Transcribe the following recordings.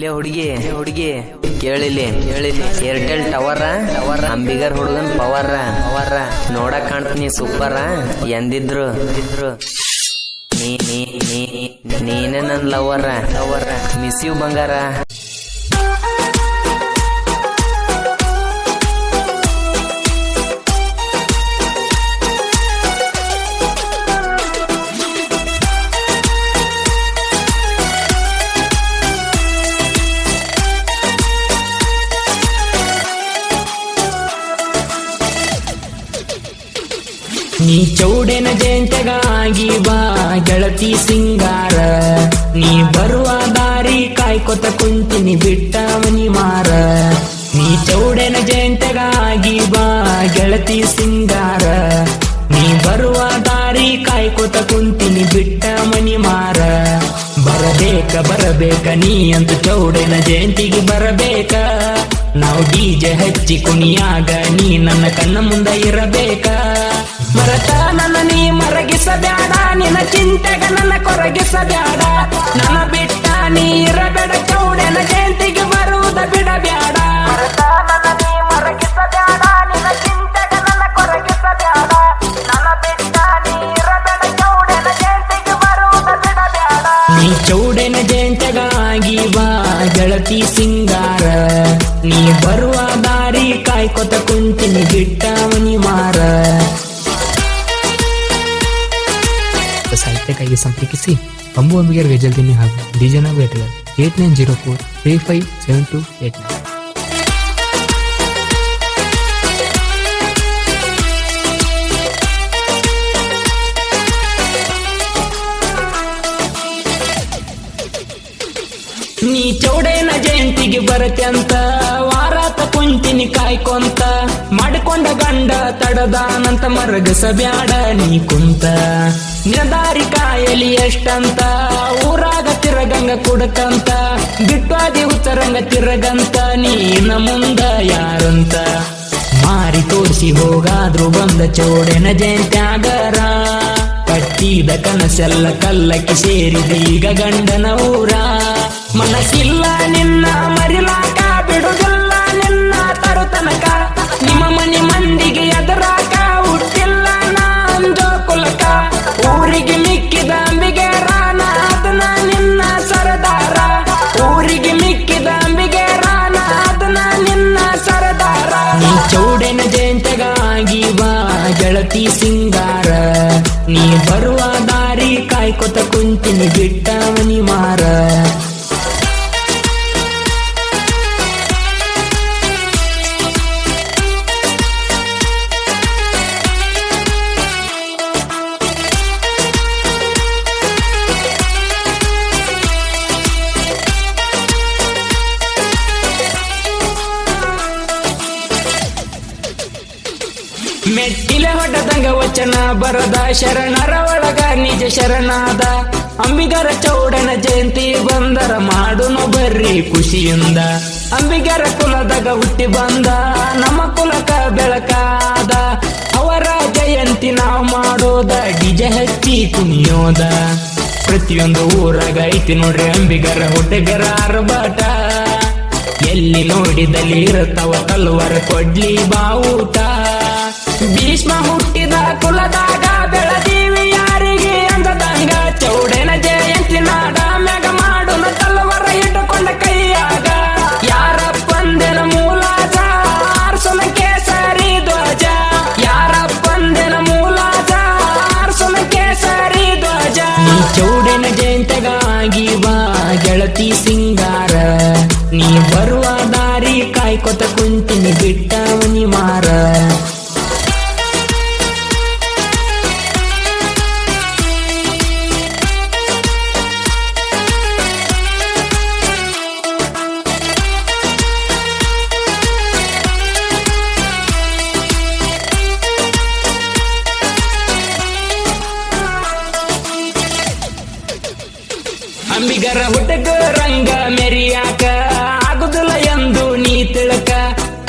ಲೇ ಹುಡುಗಿ. ಹುಡುಗಿ. ಕೇಳಿಲಿ. ಕೇಳಿಲಿ ಏರ್ಟೆಲ್ ಟವರ್ ಟವರ್ ಅಂಬಿಗರ್ ಹುಡುಗನ್ ಪವರ್ ಪವರ್ ನೋಡಕ್ ಕಾಣ್ತೀನಿ ಸೂಪರ್ ಎಂದಿದ್ರು. ನೀ ನೀ ನೀ, ನೀನೇ ನನ್ ಲವರ್ ಲವರ್ ಮಿಸ್ ಯು ಬಂಗಾರ. ನೀ ಚೌಡೆನ ಜಯಂತಗಾಗಿ ಬಾ, ಗೆಳತಿ ಸಿಂಗಾರ. ನೀ ಬರುವ ದಾರಿ ಕಾಯ್ಕೊತ ಕುಂತಿನಿ ಬಿಟ್ಟವನಿ ಮಾರ. ನೀ ಚೌಡೆನ ಜಯಂತಗಾಗಿ ಬಾ, ಗೆಳತಿ ಸಿಂಗಾರ. ನೀ ಬರುವ ದಾರಿ ಕಾಯ್ಕೊತ ಕುಂತಿನಿ ಬಿಟ್ಟ ಮನಿ ಮಾರ. ಬರಬೇಕ ಬರಬೇಕ, ನೀ ಅಂತ ಚೌಡೆನ ಜಯಂತಿಗೆ ಬರಬೇಕ. ನಾವು ಡಿಜೆ ಹಚ್ಚಿ ಕುಣಿಯಾಗ, ನೀ ನನ್ನ ಕಣ್ಣ ಮುಂದೆ ಇರಬೇಕ. ಮರತ ನನ್ನ ನೀ ಮರಗಿಸಬೇಡ ನಿನ್ನ ಚಿಂತೆಗ ನನ್ನ ಕೊರಗಿಸಬೇಡ ನನ್ನ ಬಿಟ್ಟ ನೀ ಇರಬೇಡ ಚೌಡೆನ ಜಯಂತಿಗೆ ಬರುವುದ ಬಿಡಬೇಡ ನೀ ಚೌಡೆನ ಜಯಂತಗಾಗಿ ಬಾ ಗೆಳತಿ ಸಿಂಗಾರ. ನೀ ಬರುವ ದಾರಿ ಕಾಯ್ಕೊತ ಕುಂತಿನಿ ಬಿಟ್ಟ ಮನಿ ಮಾರ. ಸಂಪರ್ಕಿಸಿ. ಅಂಬು ಅಂಬಿಗರ್ ವೇಜಲ್ದಿನಿ ಹಾಗೂ ಡಿಜನ ಬೇಟೆಗಳು eight nine zero four three five seven two eight nine. ನೀ ಚೌಡೇನ ಜಯಂತಿಗೆ ಬರತೆ ಅಂತ ವಾರಾತ ಕುಂತಿನಿ ಕಾಯ್ಕೊಂತ, ಮಾಡಿಕೊಂಡ ಗಂಡ ತಡದಾನಂತ ಮರಗಸಬ್ಯಾಡ ನೀ ಕುಂತ. ನಿನದಾರಿ ಕಾಯಲಿ ಎಷ್ಟಂತ, ಊರಾಗ ತಿರಗಂಗ ಕುಡಕಂತ ಬಿಟ್ಟಾದಿ ಉತ್ತರಂಗ ತಿರಗಂತ, ನೀನ ಮುಂದ ಯಾರಂತ? ಮಾರಿ ತೋರಿಸಿ ಹೋಗಾದ್ರು ಬಂದ ಚೋಡೆನ ಜಯಂತ್ಯಾಗರ ಕಟ್ಟಿದ ಕನಸೆಲ್ಲ ಕಲ್ಲಕ್ಕೆ ಸೇರಿದ ಈಗ ಗಂಡನ ಊರ. ಮನಸ್ಸಿಲ್ಲ ನಿನ್ನ, ಮರಿಲಾಕ ಬಿಡುದಿಲ್ಲ ನಿನ್ನ ತರುತನಕ. ನಿಮ್ಮ ಮನೆ ಮಂದಿಗೆ ಎದರಾಕ ಚೌಡೆನ ಜಯಂತಗಾಗಿ ಬಾ ಗೆಳತಿ ಸಿಂಗಾರ. ನೀ ಬರುವ ದಾರಿ ಕಾಯ್ಕೊತ ಕುಂತಿನಿ ಬಿಟ್ಟ ಮನಿ ಮಾರ. ಮೆಟ್ಟಿಲೆ ಹೊಡೆದಂಗ ವಚನ ಬರದ ಶರಣರ ಒಳಗ ನಿಜ ಶರಣಾದ. ಅಂಬಿಗರ ಚೌಡನ ಜಯಂತಿ ಬಂದರ ಮಾಡುನು ಬರ್ರಿ ಖುಷಿಯಿಂದ. ಅಂಬಿಗರ ಕುಲದಾಗ ಹುಟ್ಟಿ ಬಂದ, ನಮ್ಮ ಕುಲಕ ಬೆಳಕಾದ. ಅವರ ಜಯಂತಿ ನಾವು ಮಾಡೋದ, ಡಿಜ ಹಚ್ಚಿ ಕುಣಿಯೋದ. ಪ್ರತಿಯೊಂದು ಊರಾಗ ಐತಿ ನೋಡ್ರಿ ಅಂಬಿಗರ, ಹುಟ್ಟಿಗರ ಅರಬಾಟ ಎಲ್ಲಿ ನೋಡಿದಲ್ಲಿ ಇರುತ್ತವ ಕಲ್ವರ ಕೊಡ್ಲಿ ಬಾವುಟ. ಭೀಷ್ಮ ಹುಟ್ಟಿದ ಕುಲದಾಗ ಬೆಳದೀವಿ ಯಾರಿಗೆ ಅಂದದಂಗ ಚೌಡನ ಜಯಂತಿ ನಾಡ ಮ್ಯಾಗ ಮಾಡುನ ತಲವರ ಇಟ್ಟುಕೊಂಡ ಕೈಯಾಗ. ಯಾರ ಪಂದೆನ ಮೂಲಾಜ ಆರ್ಸನ ಕೇಸರಿ ಧ್ವಜ. ಯಾರ ಪಂದೆನ ಮೂಲಾಜ ಆರ್ಸನ ಕೇಸರಿ ಧ್ವಜ. ಚೌಡನ ಜಯಂತಗಾಗಿ ಬಾ ಗೆಳತಿ ಸಿಂಗಾರ. ನೀ ಬರುವ ದಾರಿ ಕಾಯ್ಕೊತ ಕುಂತಿನಿ ಬಿಟ್ಟ ಅಂಬಿಗರ ಹುಟ್ಟಗ ರಂಗ ಮೆರಿಯಾಕ ಆಗುದಿಲ್ಲ ಎಂದು ನೀ ತಿಳಕ.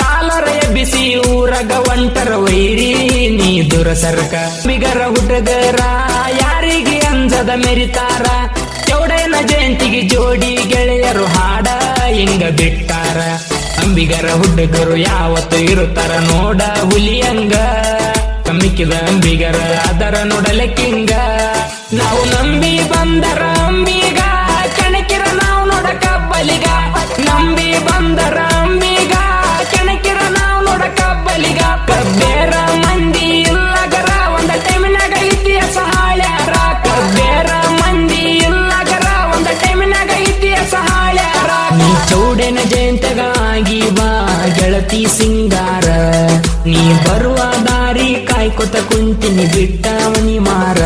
ಕಾಲರ ಎಬ್ಬಿಸಿ ಊರಗ ಒಂಟರ ವೈರಿ ನೀ ದುರ ಸರಕ ಬಿಗರ ಹುಟ್ಟಗರ ಯಾರಿಗೆ ಅಂಜದ ಮೆರಿತಾರ. ಚೌಡನ ಜಯಂತಿಗೆ ಜೋಡಿ ಗೆಳೆಯರು ಹಾಡ ಹಿಂಗ ಬಿಟ್ಟಾರ. ಅಂಬಿಗರ ಹುಡುಗರು ಯಾವತ್ತು ಇರುತ್ತಾರ ನೋಡ ಹುಲಿಯಂಗ. ಕಮ್ಮಿಕ್ಕಿದ ಅಂಬಿಗರ ಅದರ ನೋಡಲೆ ಕಿಂಗ ನಾವು ನಂಬಿ ಬಂದರ ನಾವು ನೋಡಕ ಬಲಿಗ ನಂಬಿ ಬಂದರ ಅಂಬಿಗ ಕೆಣಕಿರ ನಾವು ನೋಡಕ ಬಲಿಗ ಕಬ್ಬೇರ ಮಂದಿ ಇಲ್ಲಗರ ಒಂದ ಟೈಮಿನಾಗ ಇತಿಹಾಸ ಹಾಳ್ಯಾರ. ಕಬ್ಬೇರ ಮಂದಿ ಇಲ್ಲಗರ ಒಂದ ಟೈಮಿನಾಗ ಇತಿಹಾಸ ಹಾಳ್ಯಾರ. ನೀ ಚೌಡನ ಜಯಂತಗಾಗಿ ಬಾ, ಗೆಳತಿ ಸಿಂಗಾರ. ನೀ ಬರುವ ದಾರಿ ಕಾಯ್ಕೊತ ಕುಂತಿನಿ ಬಿಟ್ಟವನಿ ಮಾರ.